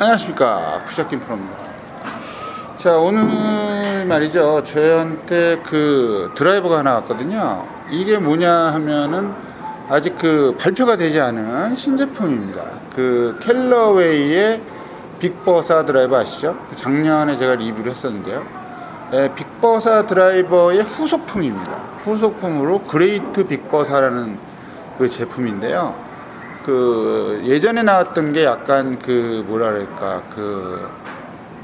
안녕하십니까. 푸샤킨 프로입니다. 자 오늘 말이죠. 저한테 그 드라이버가 하나 왔거든요. 이게 뭐냐 하면은 아직 그 발표가 되지 않은 신제품입니다. 그 켈러웨이의 빅버사 드라이버 아시죠? 그 작년에 제가 리뷰를 했었는데요. 네, 빅버사 드라이버의 후속품입니다. 후속품으로 그레이트 빅버사라는 그 제품인데요 그 예전에 나왔던 게 약간 그 그럴까 그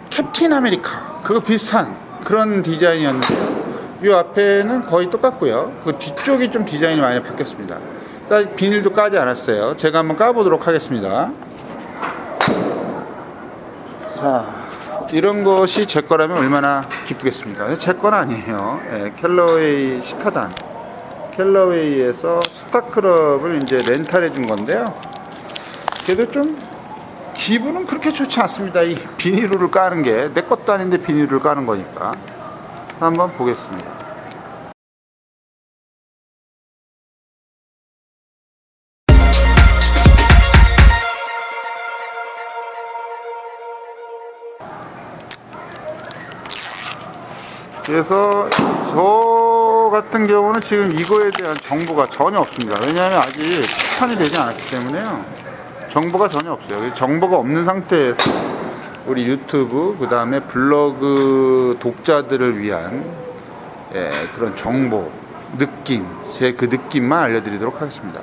캡틴 아메리카 그거 비슷한 그런 디자인이었는데요. 이 앞에는 거의 똑같고요. 그 뒤쪽이 좀 디자인이 많이 바뀌었습니다. 비닐도 까지 않았어요. 제가 한번 까보도록 하겠습니다. 자, 이런 것이 제 거라면 얼마나 기쁘겠습니까? 제 건 아니에요. 예, 켈러웨이 시타단. 켈러웨이에서 스타크럽을 이제 렌탈해 준 건데요. 그래도 좀 기분은 그렇게 좋지 않습니다. 이 비닐을 까는 게 내 것도 아닌데 비닐을 까는 거니까 한번 보겠습니다. 그래서 저 같은 경우는 지금 이거에 대한 정보가 전혀 없습니다. 왜냐하면 아직 추천이 되지 않았기 때문에요. 정보가 전혀 없어요. 정보가 없는 상태에서 우리 유튜브 그 다음에 블로그 독자들을 위한 예, 그런 정보, 느낌, 제 그 느낌만 알려드리도록 하겠습니다.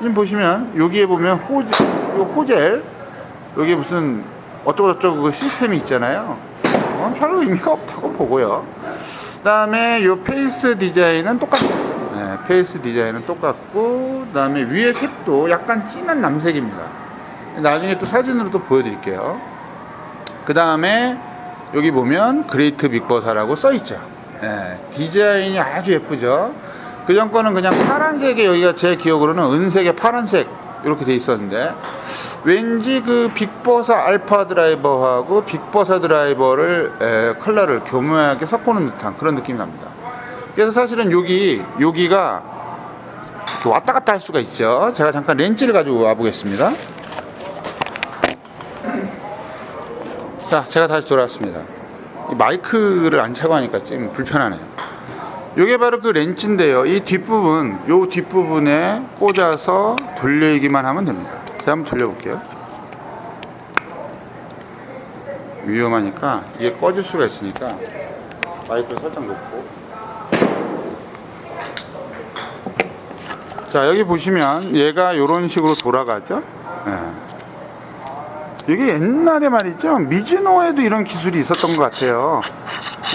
지금 보시면 여기에 보면 호젤, 요 호젤 여기 무슨 어쩌고저쩌고 그 시스템이 있잖아요. 어, 별로 의미가 없다고 보고요. 그 다음에 요 페이스 디자인은 똑같아요. 네, 페이스 디자인은 똑같고, 그 다음에 위에 색도 약간 진한 남색입니다. 나중에 또 사진으로 또 보여드릴게요. 그 다음에 여기 보면 그레이트 빅버사라고 써있죠. 예, 디자인이 아주 예쁘죠. 그전 거는 그냥 파란색에 여기가 제 기억으로는 은색에 파란색 이렇게 돼 있었는데 왠지 그 빅버사 알파 드라이버하고 빅버사 드라이버를 에, 컬러를 교묘하게 섞어놓은 듯한 그런 느낌이 납니다. 그래서 사실은 여기 여기가 왔다 갔다 할 수가 있죠. 제가 잠깐 렌즈를 가지고 와 보겠습니다. 자, 제가 다시 돌아왔습니다. 이 마이크를 안 차고 하니까 좀 불편하네요. 이게 바로 그 렌즈인데요. 이 뒷부분, 요 뒷부분에 꽂아서 돌리기만 하면 됩니다. 제가 한번 돌려볼게요. 위험하니까 이게 꺼질 수가 있으니까 마이크를 살짝 놓고 자 여기 보시면 얘가 이런 식으로 돌아가죠 예. 이게 옛날에 말이죠 미즈노에도 이런 기술이 있었던 것 같아요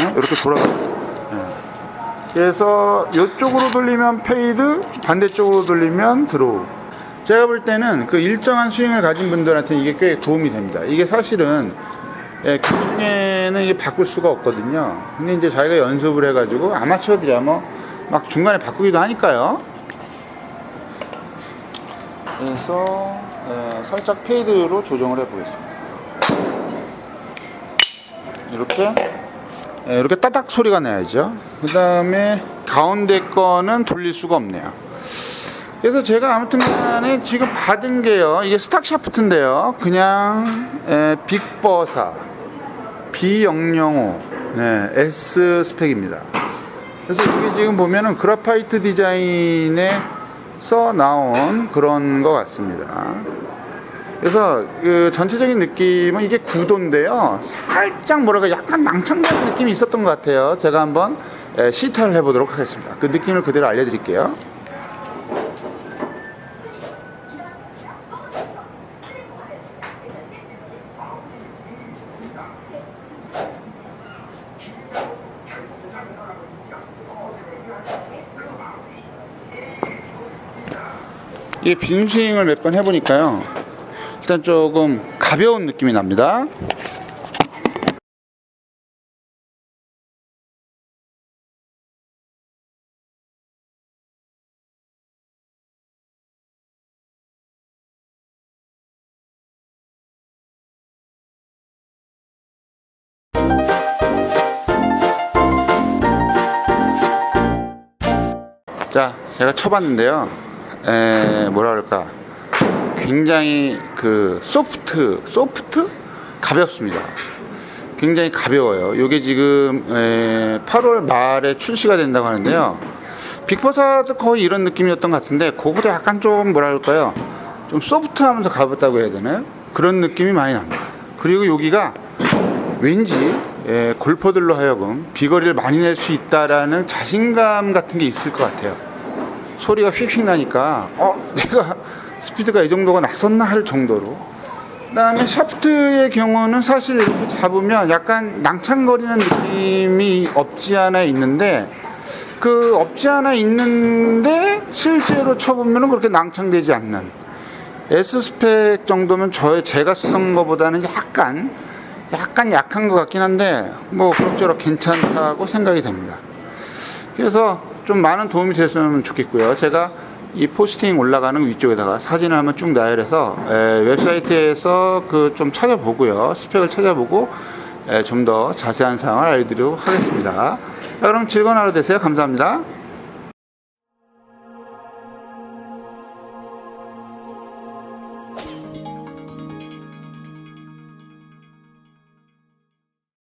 예? 이렇게 돌아가죠 그래서 이쪽으로 돌리면 페이드, 반대쪽으로 돌리면 드로우. 제가 볼 때는 그 일정한 스윙을 가진 분들한테 이게 꽤 도움이 됩니다. 이게 사실은 예, 기중에는 이게 바꿀 수가 없거든요. 근데 이제 자기가 연습을 해가지고 아마추어들이야 뭐 막 중간에 바꾸기도 하니까요. 그래서 예, 살짝 페이드로 조정을 해보겠습니다. 이렇게 예, 이렇게 따닥 소리가 나야죠. 그 다음에 가운데 거는 돌릴 수가 없네요. 그래서 제가 아무튼 간에 지금 받은 게요. 이게 스탁 샤프트인데요. 그냥 에, 빅버사 B005 네, S 스펙입니다. 그래서 이게 지금 보면은 그라파이트 디자인에서 나온 그런 것 같습니다. 그래서 그 전체적인 느낌은 이게 구도인데요. 살짝 뭐랄까 약간 낭창적인 느낌이 있었던 것 같아요. 제가 한번 에, 시타를 해보도록 하겠습니다. 그 느낌을 그대로 알려드릴게요. 이게 빈스윙을 몇 번 해보니까요. 일단 조금 가벼운 느낌이 납니다. 자, 제가 쳐봤는데요. 에, 뭐라 그럴까. 굉장히 그 소프트, 소프트? 가볍습니다. 굉장히 가벼워요. 이게 지금 에, 8월 말에 출시가 된다고 하는데요. 빅버사도 거의 이런 느낌이었던 것 같은데 그거보다 약간 좀 뭐랄까요? 좀 소프트하면서 가볍다고 해야 되나요? 그런 느낌이 많이 납니다. 그리고 여기가 왠지 예, 골퍼들로 하여금 비거리를 많이 낼 수 있다라는 자신감 같은 게 있을 것 같아요. 소리가 휙휙 나니까 어 내가 스피드가 이 정도가 났었나 할 정도로 그다음에 샤프트의 경우는 사실 이렇게 잡으면 약간 낭창거리는 느낌이 없지 않아 있는데 그 없지 않아 있는데 실제로 쳐보면 그렇게 낭창되지 않는 S 스펙 정도면 저 제가 쓰던 것보다는 약간 약간 약한 것 같긴 한데 뭐 그럭저럭 괜찮다고 생각이 됩니다. 그래서 좀 많은 도움이 됐으면 좋겠고요. 제가 이 포스팅 올라가는 위쪽에다가 사진을 한번 쭉 나열해서 에, 웹사이트에서 그 좀 찾아보고요. 스펙을 찾아보고 좀 더 자세한 사항을 알려드리도록 하겠습니다. 자, 그럼 즐거운 하루 되세요. 감사합니다.